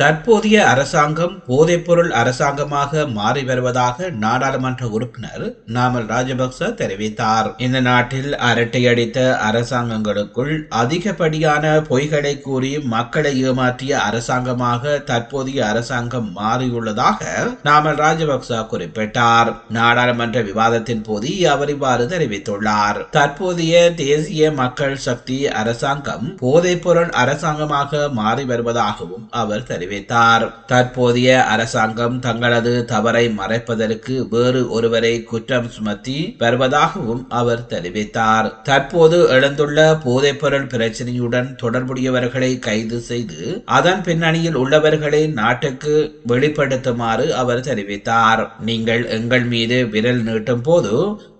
தற்போதைய அரசாங்கம் போதைப்பொருள் அரசாங்கமாக மாறி வருவதாக நாடாளுமன்ற உறுப்பினர் நாமல் ராஜபக்ச தெரிவித்தார். இந்த நாட்டில் அரட்டையடித்த அரசாங்கங்களுக்குள் அதிகப்படியான பொய்களை கூறி மக்களை ஏமாற்றிய அரசாங்கமாக தற்போதைய அரசாங்கம் மாறியுள்ளதாக நாமல் ராஜபக்ச குறிப்பிட்டார். நாடாளுமன்ற விவாதத்தின் போது அவர் இவ்வாறு தெரிவித்துள்ளார். தற்போதைய தேசிய மக்கள் சக்தி அரசாங்கம் போதைப்பொருள் அரசாங்கமாக மாறி வருவதாகவும் அவர் தெரிவித்தார். தெரிவித்தார் தற்போதைய அரசாங்கம் தங்களது தவறை மறைப்பதற்கு வேறு ஒருவரை குற்றம் சுமத்தி வருவதாகவும் அவர் தெரிவித்தார். தற்போது எழுந்துள்ள போதைப்பொருள் பிரச்சனையுடன் தொடர்புடையவர்களை கைது செய்து அதன் பின்னணியில் உள்ளவர்களை நாட்டுக்கு வெளிப்படுத்துமாறு அவர் தெரிவித்தார். நீங்கள் எங்கள் மீது விரல் நீட்டும் போது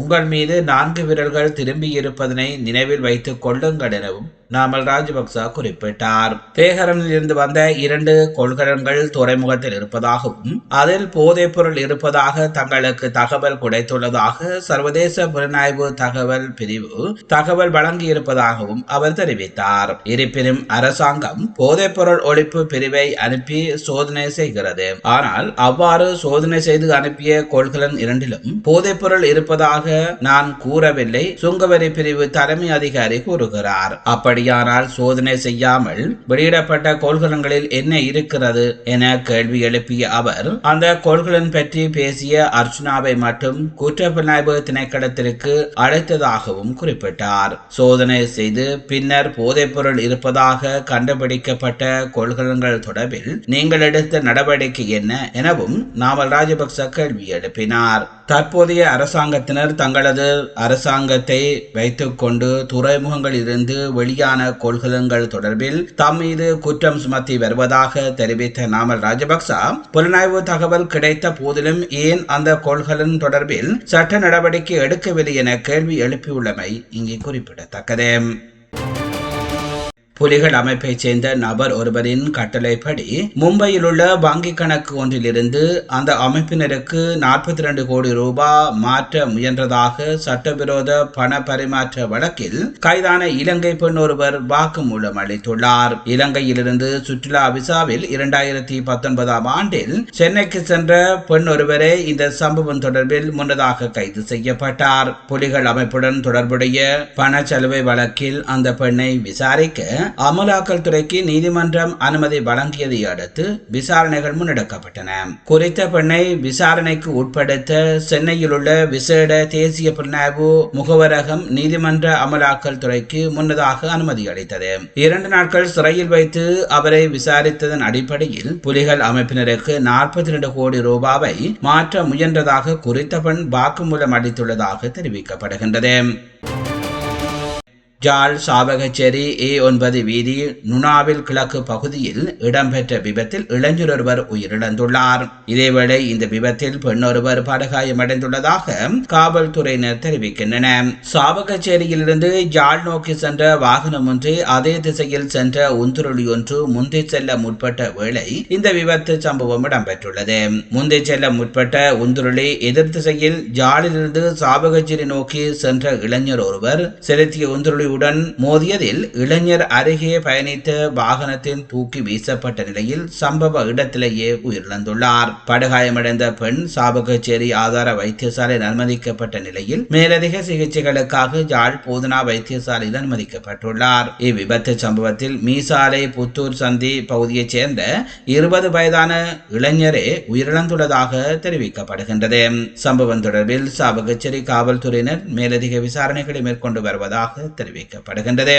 உங்கள் மீது நான்கு விரல்கள் திரும்பி இருப்பதனை நினைவில் வைத்துக் கொள்ளுங்கள் எனவும் நாமல் ராஜபக்ச குறிப்பிட்டார். தேஹரனில் இருந்து வந்த இரண்டு கொள்கலன்கள் துறைமுகத்தில் இருப்பதாகவும் அதில் போதைப் பொருள் இருப்பதாக தங்களுக்கு தகவல் கிடைத்துள்ளதாக சர்வதேச புலனாய்வு தகவல் பிரிவு தகவல் வழங்கி இருப்பதாகவும் அவர் தெரிவித்தார். இருப்பினும் அரசாங்கம் போதைப் பொருள் ஒழிப்பு பிரிவை அனுப்பி சோதனை செய்கிறது. ஆனால் அவ்வாறு சோதனை செய்து அனுப்பிய கொள்கலன் இரண்டிலும் போதைப் பொருள் இருப்பதாக நான் கூறவில்லை சுங்கவரி பிரிவு தலைமை அதிகாரி கூறுகிறார். அப்படி அப்படியானால் சோதனை செய்யாமல் வெளியிடப்பட்ட கோள்களங்களில் என்ன இருக்கிறது என கேள்வி எழுப்பிய அவர் அந்த கோள்களன் பற்றி பேசிய அர்ச்சுனாவை மட்டும் குற்றப்புலனாய்வு திணைக்களத்திற்கு அழைத்ததாகவும் குறிப்பிட்டார். சோதனை செய்து பின்னர் போதைப்பொருள் இருப்பதாக கண்டுபிடிக்கப்பட்ட கொள்கலன்கள் தொடர்பில் நீங்கள் எடுத்த நடவடிக்கை என்ன எனவும் நாமல் ராஜபக்ச கேள்வி எழுப்பினார். தற்போதைய அரசாங்கத்தினர் தங்களது அரசாங்கத்தை வைத்துக்கொண்டு துறைமுகங்களில் இருந்து வெளியான கொள்கலங்கள் தொடர்பில் தம் மீது குற்றம் சுமத்தி வருவதாக தெரிவித்த நாமல் ராஜபக்ச புலனாய்வு தகவல் கிடைத்த போதிலும் ஏன் அந்த கொள்கலன் தொடர்பில் சட்ட நடவடிக்கை எடுக்கவில்லை என கேள்வி எழுப்பியுள்ளமை இங்கே குறிப்பிடத்தக்கது. புலிகள் அமைப்பைச் சேர்ந்த நபர் ஒருவரின் கட்டளைப்படி மும்பையில் உள்ள வங்கிக் கணக்கு ஒன்றிலிருந்து அந்த அமைப்பினருக்கு நாற்பத்தி இரண்டு கோடி ரூபாய் மாற்ற முயன்றதாக சட்டவிரோத பண பரிமாற்ற வழக்கில் கைதான இலங்கை பெண் ஒருவர் வாக்குமூலம் அளித்துள்ளார். இலங்கையிலிருந்து சுற்றுலா விசாவில் இரண்டாயிரத்தி பத்தொன்பதாம் ஆண்டில் சென்னைக்கு சென்ற பெண் ஒருவரே இந்த சம்பவம் தொடர்பில் முன்னதாக கைது செய்யப்பட்டார். புலிகள் அமைப்புடன் தொடர்புடைய பண செலவை வழக்கில் அந்த பெண்ணை விசாரிக்க அமலாக்கல் துறைக்கு நீதிமன்றம் அனுமதி வழங்கியதை அடுத்து விசாரணைகள் முன்னெடுக்கப்பட்டன. குறித்த பெண்ணை விசாரணைக்கு உட்படுத்த சென்னையில் உள்ள விசேட தேசிய புலனாய்வு முகவரகம் நீதிமன்ற அமலாக்கல் துறைக்கு முன்னதாக அனுமதி அளித்தது. இரண்டு நாட்கள் சிறையில் வைத்து அவரை விசாரித்ததன் அடிப்படையில் புலிகள் அமைப்பினருக்கு நாற்பத்தி இரண்டு கோடி ரூபாவை மாற்ற முயன்றதாக குறித்த பெண் வாக்குமூலம் அளித்துள்ளதாக தெரிவிக்கப்படுகின்றது. ஜாழ் சாவகச்சேரி ஏ ஒன்பது வீதி நுணாவில் கிழக்கு பகுதியில் இடம்பெற்ற விபத்தில் இளைஞர் ஒருவர் உயிரிழந்துள்ளார். இதேவேளை இந்த விபத்தில் பெண் ஒருவர் படுகாயமடைந்துள்ளதாக காவல்துறையினர் தெரிவிக்கின்றனர். சாவகச்சேரியிலிருந்து ஜாழ் நோக்கி சென்ற வாகனம் ஒன்று அதே திசையில் சென்ற உந்துருளி ஒன்று முந்தி செல்ல முற்பட்ட வேளை இந்த விபத்து சம்பவம் இடம்பெற்றுள்ளது. முந்தி செல்ல முற்பட்ட உந்துருளி எதிர் திசையில் ஜாலிலிருந்து சாவகச்சேரி நோக்கி சென்ற இளைஞர் ஒருவர் செலுத்திய உந்துருளி உடன் மோதியதில் இளைஞர் அருகே பயணித்த வாகனத்தின் தூக்கி வீசப்பட்ட நிலையில் சம்பவ இடத்திலேயே உயிரிழந்துள்ளார். படுகாயமடைந்த பெண் சாபகச்சேரி ஆதார வைத்தியசாலையில் அனுமதிக்கப்பட்ட நிலையில் மேலதிக சிகிச்சைகளுக்காக யாழ் போதனா வைத்தியசாலையில் அனுமதிக்கப்பட்டுள்ளார். இவ்விபத்து சம்பவத்தில் மீசாலை புத்தூர் சந்தி பகுதியைச் சேர்ந்த இருபது வயதான இளைஞரே உயிரிழந்துள்ளதாக தெரிவிக்கப்படுகின்றது. சம்பவம் தொடர்பில் சாபகச்சேரி காவல்துறையினர் மேலதிக விசாரணைகளை மேற்கொண்டு வருவதாக தெரிவித்தார் தெரிவிக்கப்படுகின்றது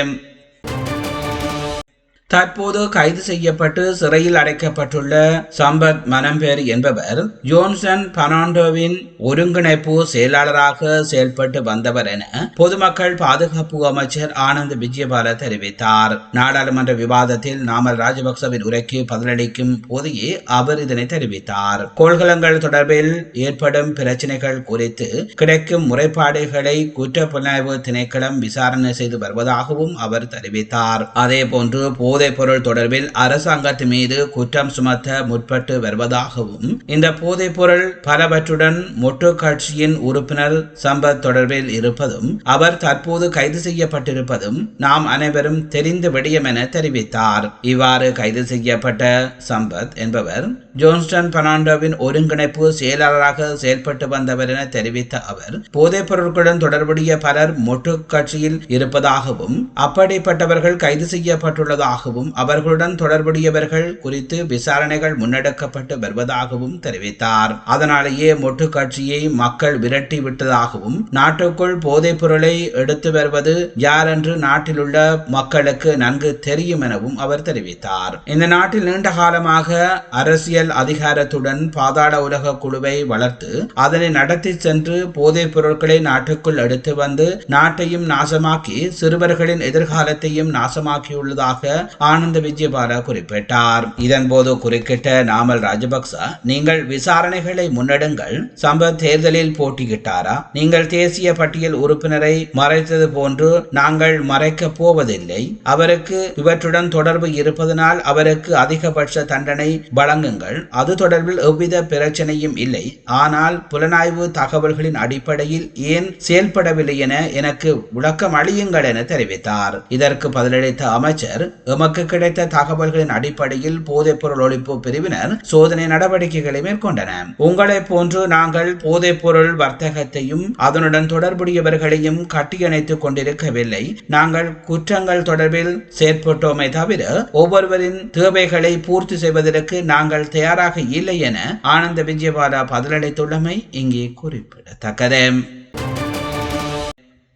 தற்போது கைது செய்யப்பட்டு சிறையில் அடைக்கப்பட்டுள்ள சம்பத் மனம்பேர் என்பவர் ஜோன்சன் பனாண்டோவின் ஒருங்கிணைப்பு செயலாளராக செயல்பட்டு வந்தவர் என பொதுமக்கள் பாதுகாப்பு அமைச்சர் ஆனந்த் விஜயபால தெரிவித்தார். நாடாளுமன்ற விவாதத்தில் நாமல் ராஜபக்சவின் உரைக்கு பதிலளிக்கும் போதே அவர் இதனை தெரிவித்தார். கொள்கலங்கள் தொடர்பில் ஏற்படும் பிரச்சனைகள் குறித்து கிடைக்கும் முறைப்பாடுகளை குற்ற புலனாய்வு திணைக்களம் விசாரணை செய்து வருவதாகவும் அவர் தெரிவித்தார். அதேபோன்று போதை போதைப்பொருள் தொடர்பில் அரசாங்கத்து மீது குற்றம் சுமத்த முற்பட்டு வருவதாகவும் இந்த போதைப்பொருள் பலவற்றுடன் மொட்டு கட்சியின் உறுப்பினர் சம்பத் தொடர்பில் இருப்பதும் அவர் தற்போது கைது செய்யப்பட்டிருப்பதும் நாம் அனைவரும் தெரிந்த விடயம் என தெரிவித்தார். இவ்வாறு கைது செய்யப்பட்ட சம்பத் என்பவர் ஜோன்ஸ்டன் பெர்னாண்டோவின் ஒருங்கிணைப்பு செயலாளராக செயல்பட்டு வந்தவர் என தெரிவித்த அவர் போதைப் பொருட்களுடன் தொடர்புடைய பலர் மொட்டு கட்சியில் இருப்பதாகவும் அப்படிப்பட்டவர்கள் கைது செய்யப்பட்டுள்ளதாகவும் அவர்களுடன் தொடர்புடையவர்கள் குறித்து விசாரணைகள் முன்னெடுக்கப்பட்டு வருவதாகவும் தெரிவித்தார். அதனாலேயே மொட்டு கட்சியை மக்கள் விரட்டி விட்டதாகவும் நாட்டுக்குள் போதைப் பொருளை எடுத்து வருவது யார் என்று நாட்டிலுள்ள மக்களுக்கு நன்கு தெரியும் எனவும் அவர் தெரிவித்தார். இந்த நாட்டில் நீண்ட காலமாக அரசியல் அதிகாரத்துடன் பாதாள உலக குழுவை வளர்த்து அதனை நடத்தி சென்று போதைப் பொருட்களை நாட்டுக்குள் எடுத்து வந்து நாட்டையும் நாசமாக்கி சிறுவர்களின் எதிர்காலத்தையும் நாசமாக்கியுள்ளதாக ஆனந்த விஜயபால குறிப்பிட்டார். இதன்போது குறுக்கிட்ட நாமல் ராஜபக்ச நீங்கள் விசாரணைகளை முன்னெடுங்கள். சம்பத் தேர்தலில் போட்டியிட்டாரா? நீங்கள் தேசிய பட்டியல் உறுப்பினரை மறைத்தது போன்று நாங்கள் மறைக்கப் போவதில்லை. அவருக்கு இவற்றுடன் தொடர்பு இருப்பதனால் அவருக்கு அதிகபட்ச தண்டனை வழங்குங்கள். அது தொடர்பில் எவ்வித பிரச்சனையும் இல்லை. ஆனால் புலனாய்வு தகவல்களின் அடிப்படையில் ஏன் செயல்படவில்லை என எனக்கு விளக்கம் அளியுங்கள் என தெரிவித்தார். இதற்கு பதிலளித்த அமைச்சர் எமக்கு கிடைத்த தகவல்களின் அடிப்படையில் போதைப்பொருள் ஒழிப்பு பிரிவினர் சோதனை நடவடிக்கைகளை மேற்கொண்டனர். உங்களைப் போன்று நாங்கள் போதைப்பொருள் வர்த்தகத்தையும் அதனுடன் தொடர்புடையவர்களையும் கட்டியணைத்துக் கொண்டிருக்கவில்லை. நாங்கள் குற்றங்கள் தொடர்பில் செயற்பட்டோமே தவிர ஒவ்வொருவரின் தேவைகளை பூர்த்தி செய்வதற்கு நாங்கள் தயாராக இல்லை என ஆனந்த விஜயபாலா பதிலளித்துள்ளமை இங்கே குறிப்பிடத்தக்கது.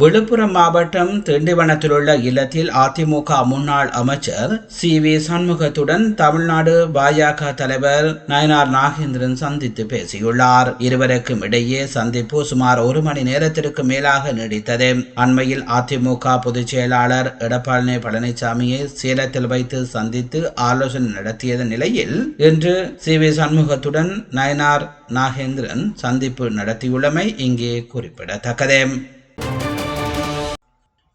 விழுப்புரம் மாவட்டம் திண்டிவனத்தில் உள்ள இல்லத்தில் அதிமுக முன்னாள் அமைச்சர் சி வி சண்முகத்துடன் தமிழ்நாடு பாஜக தலைவர் நயனார் நாகேந்திரன் சந்தித்து பேசியுள்ளார். இருவருக்கும் இடையே சந்திப்பு சுமார் ஒரு மணி நேரத்திற்கு மேலாக நீடித்தது. அண்மையில் அதிமுக பொதுச் செயலாளர் எடப்பாடி பழனிசாமியை சேலத்தில் வைத்து சந்தித்து ஆலோசனை நடத்தியது நிலையில் இன்று சி வி சண்முகத்துடன் நயனார் நாகேந்திரன் சந்திப்பு நடத்தியுள்ளமை இங்கே குறிப்பிடத்தக்கது.